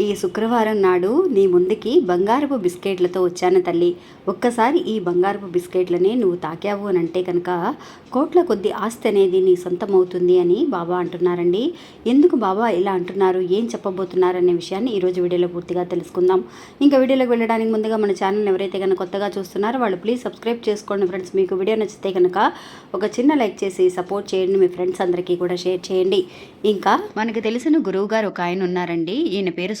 ఈ శుక్రవారం నాడు నీ ముందుకి బంగారపు బిస్కెట్లతో వచ్చాను తల్లి. ఒక్కసారి ఈ బంగారపు బిస్కెట్లని నువ్వు తాకావు అని అంటే కనుక కోట్ల కొద్ది ఆస్తి అనేది నీ సొంతమవుతుంది అని బాబా అంటున్నారండి. ఎందుకు బాబా ఇలా అంటున్నారు? ఏం చెప్పబోతున్నారు అనే విషయాన్ని ఈరోజు వీడియోలో పూర్తిగా తెలుసుకుందాం. ఇంకా వీడియోలోకి వెళ్ళడానికి ముందుగా మన ఛానల్ ఎవరైతే కనుక కొత్తగా చూస్తున్నారో వాళ్ళు ప్లీజ్ సబ్స్క్రైబ్ చేసుకోండి ఫ్రెండ్స్ మీకు వీడియో నచ్చితే కనుక ఒక చిన్న లైక్ చేసి సపోర్ట్ చేయండి. మీ ఫ్రెండ్స్ అందరికీ కూడా షేర్ చేయండి. ఇంకా మనకు తెలిసిన గురువు గారు ఒక ఆయన ఉన్నారండి. ఈయన పేరు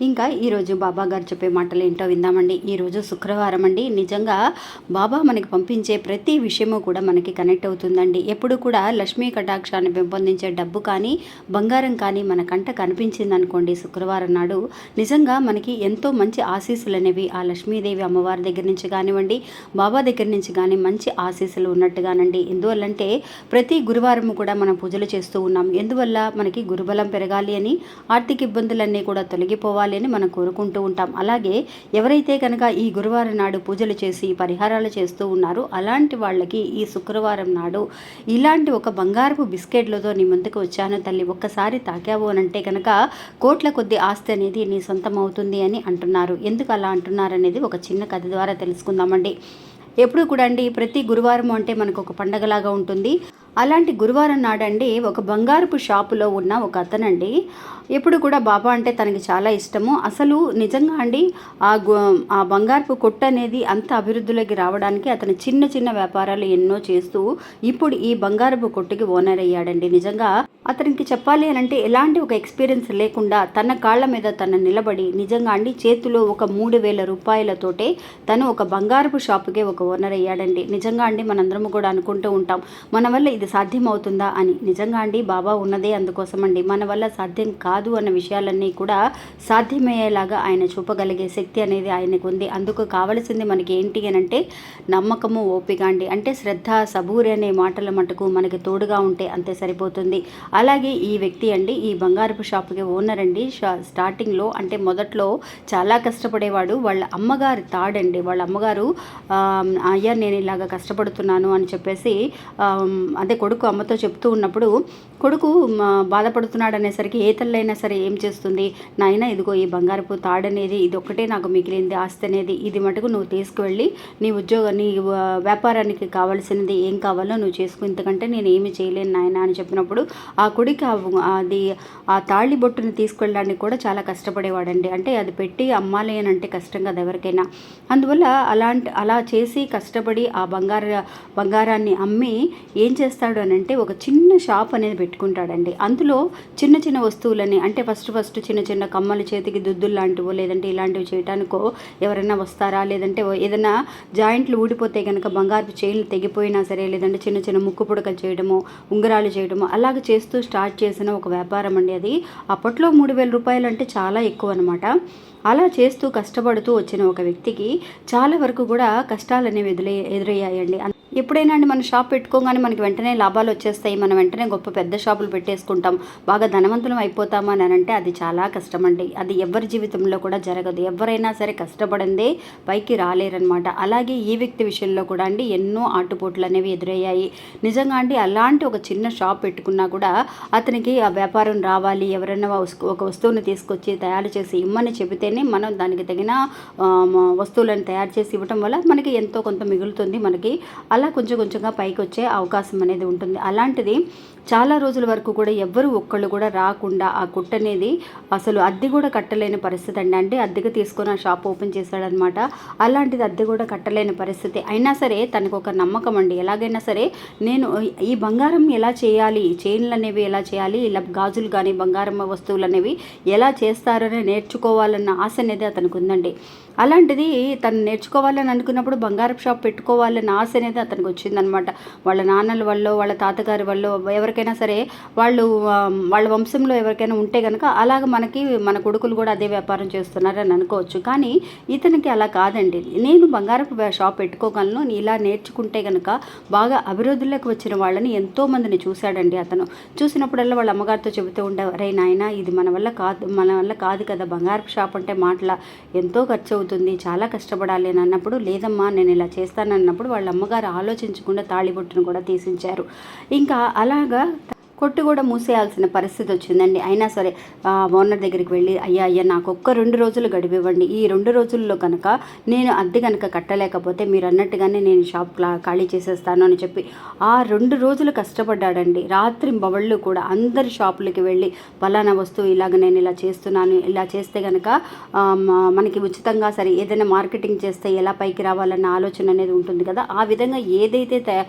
ఇంకా ఈరోజు బాబా గారు చెప్పే మాటలు ఏంటో విందామండి. ఈరోజు శుక్రవారం అండి. నిజంగా బాబా మనకి పంపించే ప్రతి విషయము కూడా మనకి కనెక్ట్ అవుతుందండి. ఎప్పుడు కూడా లక్ష్మీ కటాక్షాన్ని పెంపొందించే డబ్బు కానీ బంగారం కానీ మన కంట కనిపించింది అనుకోండి శుక్రవారం నాడు. నిజంగా మనకి ఎంతో మంచి ఆశీస్సులు అనేవి ఆ లక్ష్మీదేవి అమ్మవారి దగ్గర నుంచి కానివ్వండి బాబా దగ్గర నుంచి కానీ మంచి ఆశీస్సులు ఉన్నట్టుగానండి. ఎందువల్లంటే ప్రతి గురువారం కూడా మనం పూజలు చేస్తూ ఉన్నాం. ఎందువల్ల మనకి గురుబలం పెరగాలి అని ఆర్థిక ఇబ్బందులన్నీ కూడా తొలగిపోవాలి అని మనం కోరుకుంటూ ఉంటాం. అలాగే ఎవరైతే కనుక ఈ గురువారం నాడు పూజలు చేసి పరిహారాలు చేస్తూ ఉన్నారో అలాంటి వాళ్ళకి ఈ శుక్రవారం నాడు ఇలాంటి ఒక బంగారపు బిస్కెట్లతో నీ ముందుకు వచ్చాను తల్లి. ఒక్కసారి తాకావు అని అంటే కనుక కోట్ల కొద్ది ఆస్తి అనేది నీ సొంతం అవుతుంది అని అంటున్నారు. ఎందుకు అలా అంటున్నారు అనేది ఒక చిన్న కథ ద్వారా తెలుసుకుందామండి. ఎప్పుడు కూడా అండి ప్రతి గురువారం అంటే మనకు ఒక పండగలాగా ఉంటుంది. అలాంటి గురువారం నాడండి ఒక బంగారపు షాపులో ఉన్న ఒక అతనండి. ఎప్పుడు కూడా బాబా అంటే తనకి చాలా ఇష్టము. అసలు నిజంగా అండి ఆ గు ఆ బంగారపు కొట్టు అనేది అంత అభివృద్ధిలోకి రావడానికి అతను చిన్న చిన్న వ్యాపారాలు ఎన్నో చేస్తూ ఇప్పుడు ఈ బంగారపు కొట్టుకి ఓనర్ అయ్యాడండి. నిజంగా అతనికి చెప్పాలి అని అంటే ఎలాంటి ఒక ఎక్స్పీరియన్స్ లేకుండా తన కాళ్ళ మీద తన నిలబడి నిజంగా అండి చేతిలో ఒక మూడు వేల రూపాయలతోటే తను ఒక బంగారపు షాపుకే ఒక ఓనర్ అయ్యాడండి. నిజంగా అండి మనందరం కూడా అనుకుంటూ ఉంటాం. మన వల్ల ఇది సాధ్యం అవుతుందా అని. నిజంగా అండి బాబా ఉన్నదే అందుకోసం అండి మన వల్ల సాధ్యం కాదు అన్న విషయాలన్నీ కూడా సాధ్యమయ్యేలాగా ఆయన చూపగలిగే శక్తి అనేది ఆయనకు ఉంది. అందుకు కావలసింది మనకి ఏంటి అని అంటే నమ్మకము ఓపిక అండి. అంటే శ్రద్ధ సబూరి అనే మాటల మటుకు మనకి తోడుగా ఉంటే అంతే సరిపోతుంది. అలాగే ఈ వ్యక్తి అండి ఈ బంగారపు షాప్కి ఓనర్ అండి. స్టార్టింగ్లో అంటే మొదట్లో చాలా కష్టపడేవాడు. వాళ్ళ అమ్మగారి తాడండి. వాళ్ళ అమ్మగారు అయ్యా నేను ఇలాగ కష్టపడుతున్నాను అని చెప్పేసి అదే అదే కొడుకు అమ్మతో చెప్తూ ఉన్నప్పుడు కొడుకు బాధపడుతున్నాడు అనేసరికి ఏ తల్లైనా సరే ఏం చేస్తుంది? నాయన ఇదిగో ఈ బంగారపు తాడనేది ఇది ఒక్కటే నాకు మిగిలింది ఆస్తి అనేది ఇది మటుకు నువ్వు తీసుకువెళ్ళి నీ ఉద్యోగ నీ వ్యాపారానికి కావాల్సినది ఏం కావాలో నువ్వు చేసుకుని ఇంతకంటే నేను ఏమి చేయలేను నాయన అని చెప్పినప్పుడు ఆ కొడుకు ఆ- అది ఆ తాళి బొట్టుని తీసుకెళ్ళడానికి కూడా చాలా కష్టపడేవాడండి. అంటే అది పెట్టి అమ్మాలి అని అంటే కష్టం కదా ఎవరికైనా. అందువల్ల అలాంటి అలా చేసి కష్టపడి ఆ బంగార బంగారాన్ని అమ్మి ఏం చేస్తాడు అని అంటే ఒక చిన్న షాప్ అనేది పెట్టుకుంటాడండి. అందులో చిన్న చిన్న వస్తువులని అంటే ఫస్ట్ ఫస్ట్ చిన్న చిన్న కమ్మలు చేతికి దుద్దులు లాంటివో లేదంటే ఇలాంటివి చేయటానికో ఎవరైనా వస్తారా? లేదంటే ఏదైనా జాయింట్లు ఊడిపోతే కనుక బంగారు చైన్లు తెగిపోయినా సరే లేదంటే చిన్న చిన్న ముక్కు పుడకలు చేయడము ఉంగరాలు చేయడము అలాగ చేస్తూ స్టార్ట్ చేసిన ఒక వ్యాపారం అండి అది. అప్పట్లో మూడు వేల రూపాయలు అంటే చాలా ఎక్కువ అనమాట అలా చేస్తూ కష్టపడుతూ వచ్చిన ఒక వ్యక్తికి చాలా వరకు కూడా కష్టాలు అనేవి ఎదురయ్యాయండి. ఎప్పుడైనా అండి మన షాప్ పెట్టుకోగానే మనకి వెంటనే లాభాలు వచ్చేస్తాయి. మనం వెంటనే గొప్ప పెద్ద షాపులు పెట్టేసుకుంటాం. బాగా ధనవంతులం అయిపోతామని అని అంటే అది చాలా కష్టం అండి అది ఎవరి జీవితంలో కూడా జరగదు. ఎవరైనా సరే కష్టపడిందే పైకి రాలేరనమాట అలాగే ఈ వ్యక్తి విషయంలో కూడా అండి ఎన్నో ఆటుపోట్లు అనేవి ఎదురయ్యాయి. నిజంగా అండి అలాంటి ఒక చిన్న షాప్ పెట్టుకున్నా కూడా అతనికి ఆ వ్యాపారం రావాలి. ఎవరైనా ఒక వస్తువుని తీసుకొచ్చి తయారు చేసి ఇమ్మని చెబితేనే మనం దానికి తగిన వస్తువులను తయారు చేసి ఇవ్వటం వల్ల మనకి ఎంతో కొంత మిగులుతుంది. మనకి అలా కొంచెం కొంచెంగా పైకి వచ్చే అవకాశం అనేది ఉంటుంది. అలాంటిది చాలా రోజుల వరకు కూడా ఎవ్వరు ఒక్కళ్ళు కూడా రాకుండా ఆ కుట్ట అనేది అసలు అద్దె కూడా కట్టలేని పరిస్థితి అండి. అంటే అద్దెకు తీసుకొని ఆ షాప్ ఓపెన్ చేశాడనమాట. అలాంటిది అద్దె కూడా కట్టలేని పరిస్థితి. అయినా సరే తనకు ఒక నమ్మకం అండి. ఎలాగైనా సరే నేను ఈ బంగారం ఎలా చేయాలి? చైన్లు అనేవి ఎలా చేయాలి? ఇలా గాజులు కానీ బంగారం వస్తువులు అనేవి ఎలా చేస్తారని నేర్చుకోవాలన్న ఆశ అనేది అతనికి ఉందండి. అలాంటిది తను నేర్చుకోవాలని అనుకున్నప్పుడు బంగారపు షాప్ పెట్టుకోవాలని ఆశ అనేది అతనికి వచ్చిందనమాట. వాళ్ళ నాన్నల వల్ల వాళ్ళ తాతగారి వల్ల ఎవరికైనా సరే వాళ్ళు వాళ్ళ వంశంలో ఎవరికైనా ఉంటే కనుక అలాగ మనకి మన కొడుకులు కూడా అదే వ్యాపారం చేస్తున్నారని అనుకోవచ్చు. కానీ ఇతనికి అలా కాదండి. నేను బంగారపు షాప్ పెట్టుకోగలను నీ ఇలా నేర్చుకుంటే కనుక బాగా అభివృద్ధిలోకి వచ్చిన వాళ్ళని ఎంతో మందిని చూశాడండి అతను. చూసినప్పుడల్లా వాళ్ళ అమ్మగారితో చెబుతూ ఉండే రే నాయన ఇది మన వల్ల కాదు మన వల్ల కాదు కదా. బంగారపు షాప్ అంటే మాటల ఎంతో ఖర్చు అవుతుంది చాలా కష్టపడాలి అని అన్నప్పుడు లేదమ్మా నేను ఇలా చేస్తానన్నప్పుడు వాళ్ళ అమ్మగారు ఆలోచించకుండా తాళిబొట్టును కూడా తీసించారు. ఇంకా అలాగా కొట్టు కూడా మూసేయాల్సిన పరిస్థితి వచ్చిందండి. అయినా సరే ఓనర్ దగ్గరికి వెళ్ళి అయ్యా అయ్యా నాకు ఒక్క రెండు రోజులు గడిపివ్వండి ఈ రెండు రోజుల్లో కనుక నేను అద్దె కనుక కట్టలేకపోతే మీరు అన్నట్టుగానే నేను షాప్ క్లా- ఖాళీ చేసేస్తాను అని చెప్పి ఆ రెండు రోజులు కష్టపడ్డాడండి. రాత్రి బవళ్ళు కూడా అందరి షాపులకి వెళ్ళి పలానా వస్తువు ఇలాగ నేను ఇలా చేస్తున్నాను. ఇలా చేస్తే కనుక మనకి ఉచితంగా సరే ఏదైనా మార్కెటింగ్ చేస్తే ఎలా పైకి రావాలన్న ఆలోచన అనేది ఉంటుంది కదా. ఆ విధంగా ఏదైతే త-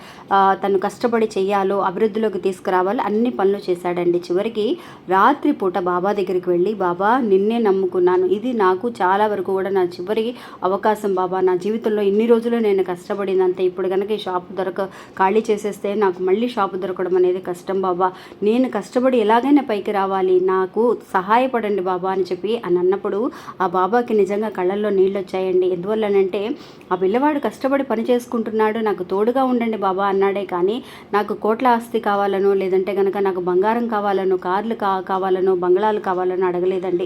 తను కష్టపడి చేయాలో అభివృద్ధిలోకి తీసుకురావాలో అన్ని పనులు చేశాడండి. చివరికి రాత్రి పూట బాబా దగ్గరికి వెళ్ళి బాబా నిన్నే నమ్ముకున్నాను. ఇది నాకు చాలా వరకు కూడా నా చివరి అవకాశం బాబా. నా జీవితంలో ఇన్ని రోజులు నేను కష్టపడిందంతే ఇప్పుడు కనుక ఈ షాప్ దొరక ఖాళీ చేసేస్తే నాకు మళ్ళీ షాప్ దొరకడం అనేది కష్టం బాబా. నేను కష్టపడి ఎలాగైనా పైకి రావాలి. నాకు సహాయపడండి బాబా అని చెప్పి అని అన్నప్పుడు ఆ బాబాకి నిజంగా కళ్ళల్లో నీళ్ళు వచ్చాయండి. ఎందువల్లనంటే ఆ పిల్లవాడు కష్టపడి పని చేసుకుంటున్నాడు. నాకు తోడుగా ఉండండి బాబా అన్నాడే. కానీ నాకు కోట్ల ఆస్తి కావాలనో లేదంటే కనుక నాకు బంగారం కావాలనో కార్లు కా కావాలనో బంగ్లాలు కావాలనో అడగలేదండి.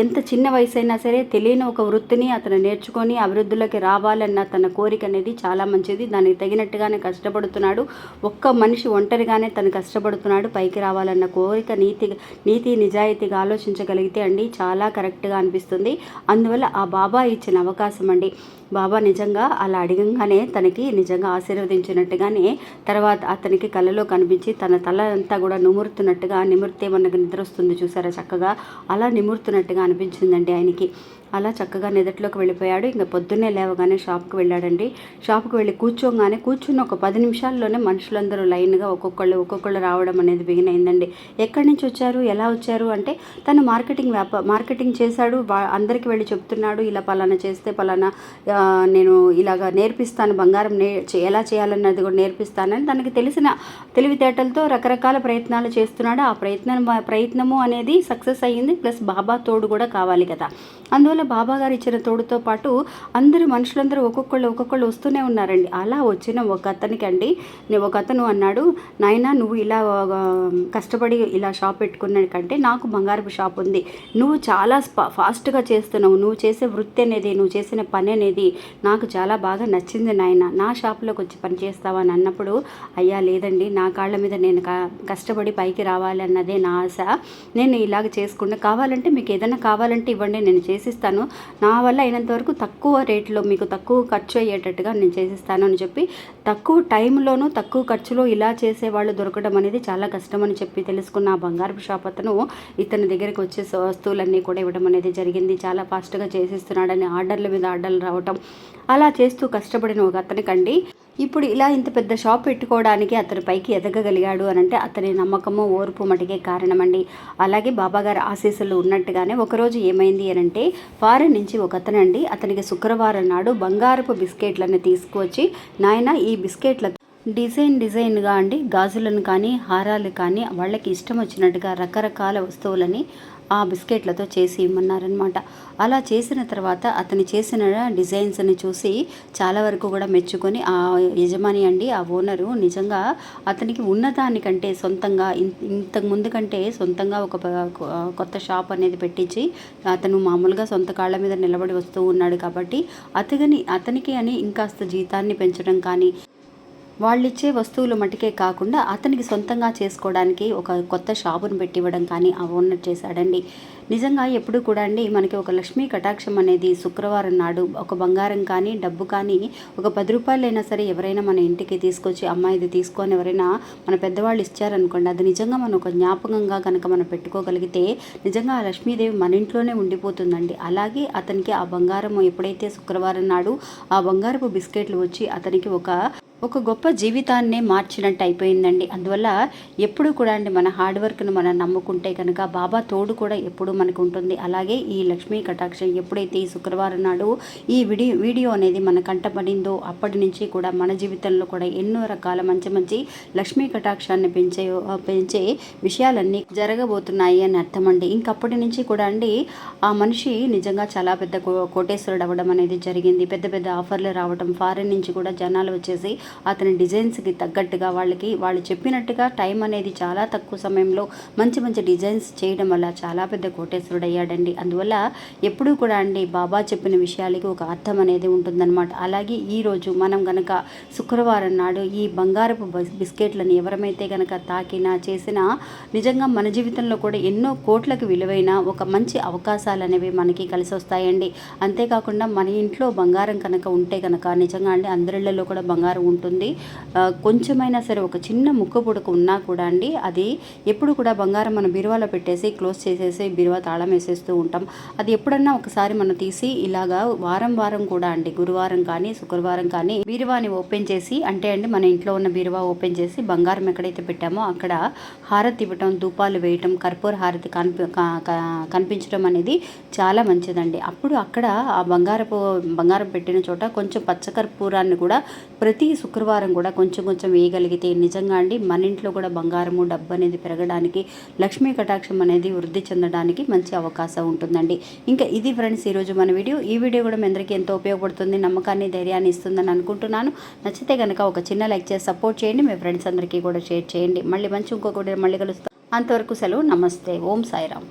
ఎంత చిన్న వయసు అయినా సరే తెలియని ఒక వృత్తిని అతను నేర్చుకొని అభివృద్ధిలోకి రావాలన్న తన కోరిక అనేది చాలా మంచిది. దానికి తగినట్టుగానే కష్టపడుతున్నాడు. ఒక్క మనిషి ఒంటరిగానే తను కష్టపడుతున్నాడు. పైకి రావాలన్న కోరిక నీతి నీతి నిజాయితీగా ఆలోచించగలిగితే అండి చాలా కరెక్ట్గా అనిపిస్తుంది. అందువల్ల ఆ బాబా ఇచ్చిన అవకాశం అండి. బాబా నిజంగా అలా అడగంగానే తనకి నిజంగా ఆశీర్వదించినట్టుగానే తర్వాత అతనికి కళ్ళలో కనిపించి తన తల అంతా కూడా నిమురుతున్నట్టుగా నిమురితే మనకు నిద్ర వస్తుంది చూసారా చక్కగా? అలా నిమురుతున్నట్టుగా అనిపించిందండి ఆయనకి. అలా చక్కగా నిదట్లోకి వెళ్ళిపోయాడు. ఇంకా పొద్దున్నే లేవగానే షాప్కి వెళ్ళాడండి. షాప్కి వెళ్ళి కూర్చోగానే కూర్చున్న ఒక పది నిమిషాల్లోనే మనుషులందరూ లైన్గా ఒక్కొక్కళ్ళు ఒక్కొక్కళ్ళు రావడం అనేది బిగిన్ అయిందండి. ఎక్కడి నుంచి వచ్చారు? ఎలా వచ్చారు? అంటే తను మార్కెటింగ్ వ్యాప మార్కెటింగ్ చేశాడు. అందరికీ వెళ్ళి చెప్తున్నాడు. ఇలా పలానా చేస్తే పలానా నేను ఇలాగా నేర్పిస్తాను. బంగారం నే ఎలా చేయాలన్నది కూడా నేర్పిస్తానని తనకి తెలిసిన తెలివితేటలతో రకరకాల ప్రయత్నాలు చేస్తున్నాడు. ఆ ప్రయత్నం ప్రయత్నము అనేది సక్సెస్ అయ్యింది. ప్లస్ బాబా తోడు కూడా కావాలి కదా. అందువల్ల బాబా గారు ఇచ్చిన తోడుతో పాటు అందరు మనుషులందరూ ఒక్కొక్కళ్ళు ఒక్కొక్కళ్ళు వస్తూనే ఉన్నారండి. అలా వచ్చిన ఒక అతనికి అండి ఒక అతను అన్నాడు నాయనా నువ్వు ఇలా కష్టపడి ఇలా షాప్ పెట్టుకున్న కంటే నాకు బంగారపు షాప్ ఉంది. నువ్వు చాలా ఫాస్ట్గా చేస్తున్నావు. నువ్వు చేసే వృత్తి అనేది నువ్వు చేసిన పని అనేది నాకు చాలా బాగా నచ్చింది నాయన. నా షాప్లోకి వచ్చి పని చేస్తావా? అని అన్నప్పుడు అయ్యా లేదండి. నా కాళ్ళ మీద నేను కష్టపడి పైకి రావాలి అన్నదే నా ఆశ. నేను ఇలాగ చేసుకుంటా కావాలంటే మీకు ఏదైనా కావాలంటే ఇవ్వండి. నేను చేసిస్తాను నా వల్ల అయినంత వరకు తక్కువ రేట్లో మీకు తక్కువ ఖర్చు అయ్యేటట్టుగా నేను చేసిస్తాను అని చెప్పి తక్కువ టైంలోనూ తక్కువ ఖర్చులో ఇలా చేసే వాళ్ళు దొరకడం అనేది చాలా కష్టం అని చెప్పి తెలుసుకున్న ఆ బంగారపు షాప్ అతను ఇతని దగ్గరికి వచ్చే వస్తువులన్నీ కూడా ఇవ్వడం అనేది జరిగింది. చాలా ఫాస్ట్గా చేసిస్తున్నాడని ఆర్డర్ల మీద ఆర్డర్లు రావటం అలా చేస్తూ కష్టపడిన ఒక అతనికండి. ఇప్పుడు ఇలా ఇంత పెద్ద షాప్ పెట్టుకోవడానికి అతని పైకి ఎదగగలిగాడు అని అంటే అతని నమ్మకము ఓర్పు మటుకే కారణమండి. అలాగే బాబాగారి ఆశీస్సులు ఉన్నట్టుగానే ఒకరోజు ఏమైంది అని అంటే ఫారెన్ నుంచి ఒక అతనండి అతనికి శుక్రవారం నాడు బంగారపు బిస్కెట్లను తీసుకువచ్చి నాయన ఈ బిస్కెట్ల డిజైన్ డిజైన్గా అండి. గాజులను కానీ హారాలు కానీ వాళ్ళకి ఇష్టం వచ్చినట్టుగా రకరకాల వస్తువులని ఆ బిస్కెట్లతో చేసి ఇమ్మన్నారనమాట అలా చేసిన తర్వాత అతను చేసిన డిజైన్స్ని చూసి చాలా వరకు కూడా మెచ్చుకొని ఆ యజమాని అండి ఆ ఓనరు నిజంగా అతనికి ఉన్నదానికంటే సొంతంగా ఇన్- ఇంతకు ముందు కంటే సొంతంగా ఒక కొత్త షాప్ అనేది పెట్టించి అతను మామూలుగా సొంత కాళ్ళ మీద నిలబడి వస్తూ ఉన్నాడు కాబట్టి అతని అతనికి అని ఇంకాస్త జీతాన్ని పెంచడం కానీ వాళ్ళిచ్చే వస్తువులు మటుకే కాకుండా అతనికి సొంతంగా చేసుకోవడానికి ఒక కొత్త షాపును పెట్టి ఇవ్వడం కానీ ఆ ఓనర్ చేశాడండి. నిజంగా ఎప్పుడు కూడా అండి మనకి ఒక లక్ష్మీ కటాక్షం అనేది శుక్రవారం నాడు ఒక బంగారం కానీ డబ్బు కానీ ఒక పది రూపాయలైనా సరే ఎవరైనా మన ఇంటికి తీసుకొచ్చి అమ్మాయిది ఇది తీసుకొని ఎవరైనా మన పెద్దవాళ్ళు ఇచ్చారనుకోండి అది నిజంగా మనం ఒక జ్ఞాపకంగా కనుక మనం పెట్టుకోగలిగితే నిజంగా ఆ లక్ష్మీదేవి మన ఇంట్లోనే ఉండిపోతుందండి. అలాగే అతనికి ఆ బంగారం ఎప్పుడైతే శుక్రవారం నాడు ఆ బంగారపు బిస్కెట్లు వచ్చి అతనికి ఒక ఒక గొప్ప జీవితాన్నే మార్చినట్టు అయిపోయిందండి. అందువల్ల ఎప్పుడు కూడా అండి మన హార్డ్ వర్క్ను మనం నమ్ముకుంటే కనుక బాబా తోడు కూడా ఎప్పుడు మనకు ఉంటుంది. అలాగే ఈ లక్ష్మీ కటాక్షం ఎప్పుడైతే ఈ శుక్రవారం నాడు ఈ వీడియో వీడియో అనేది మన కంటపడిందో అప్పటి నుంచి కూడా మన జీవితంలో కూడా ఎన్నో రకాల మంచి మంచి లక్ష్మీ కటాక్షాన్ని పెంచే పెంచే విషయాలన్నీ జరగబోతున్నాయి అని అర్థం అండి. ఇంకప్పటి నుంచి కూడా అండి ఆ మనిషి నిజంగా చాలా పెద్ద కో- కోటేశ్వరుడు అవ్వడం అనేది జరిగింది. పెద్ద పెద్ద ఆఫర్లు రావడం ఫారెన్ నుంచి కూడా జనాలు వచ్చేసి అతని డిజైన్స్కి తగ్గట్టుగా వాళ్ళకి వాళ్ళు చెప్పినట్టుగా టైం అనేది చాలా తక్కువ సమయంలో మంచి మంచి డిజైన్స్ చేయడం వల్ల చాలా పెద్ద కోటేశ్వరుడు అయ్యాడండి అందువల్ల ఎప్పుడూ కూడా అండి బాబా చెప్పిన విషయాలకి ఒక అర్థం అనేది ఉంటుందన్నమాట. అలాగే ఈరోజు మనం గనక శుక్రవారం నాడు ఈ బంగారపు బిస్కెట్లను ఎవరమైతే గనక తాకినా చేసినా నిజంగా మన జీవితంలో కూడా ఎన్నో కోట్లకు విలువైన ఒక మంచి అవకాశాలు అనేవి మనకి కలిసి వస్తాయండి. అంతేకాకుండా మన ఇంట్లో బంగారం కనుక ఉంటే కనుక నిజంగా అండి అందరిళ్ళలో కూడా బంగారం ఉంటుంది ఉంటుంది. కొంచెమైనా సరే ఒక చిన్న ముక్క పుడక ఉన్నా కూడా అండి అది ఎప్పుడు కూడా బంగారం మన బీరువాలో పెట్టేసి క్లోజ్ చేసేసి బీరువా తాళం వేసేస్తూ ఉంటాం. అది ఎప్పుడన్నా ఒకసారి మనం తీసి ఇలాగా వారం వారం కూడా అండి గురువారం కానీ శుక్రవారం కానీ బీరువాని ఓపెన్ చేసి అంటే అండి మన ఇంట్లో ఉన్న బీరువా ఓపెన్ చేసి బంగారం ఎక్కడైతే పెట్టామో అక్కడ హారతి ఇవ్వటం ధూపాలు వేయటం కర్పూర హారతి కనిపి కనిపించడం అనేది చాలా మంచిదండి. అప్పుడు అక్కడ ఆ బంగారపు బంగారం పెట్టిన చోట కొంచెం పచ్చకర్పూరాన్ని కూడా ప్రతి శుక్రవారం కూడా కొంచెం కొంచెం వేయగలిగితే నిజంగా అండి మన ఇంట్లో కూడా బంగారము డబ్బు అనేది పెరగడానికి లక్ష్మీ కటాక్షం అనేది వృద్ధి చెందడానికి మంచి అవకాశం ఉంటుందండి. ఇంకా ఇది ఫ్రెండ్స్ ఈరోజు మన వీడియో. ఈ వీడియో కూడా మీ అందరికీ ఎంతో ఉపయోగపడుతుంది నమ్మకాన్ని ధైర్యాన్ని ఇస్తుందని అనుకుంటున్నాను. నచ్చితే కనుక ఒక చిన్న లైక్ చేసి సపోర్ట్ చేయండి మీ ఫ్రెండ్స్ అందరికీ కూడా షేర్ చేయండి. మళ్ళీ మంచి ఇంకొకటి మళ్ళీ కలుస్తాం. అంతవరకు సెలవు నమస్తే ఓం సాయిరామ్.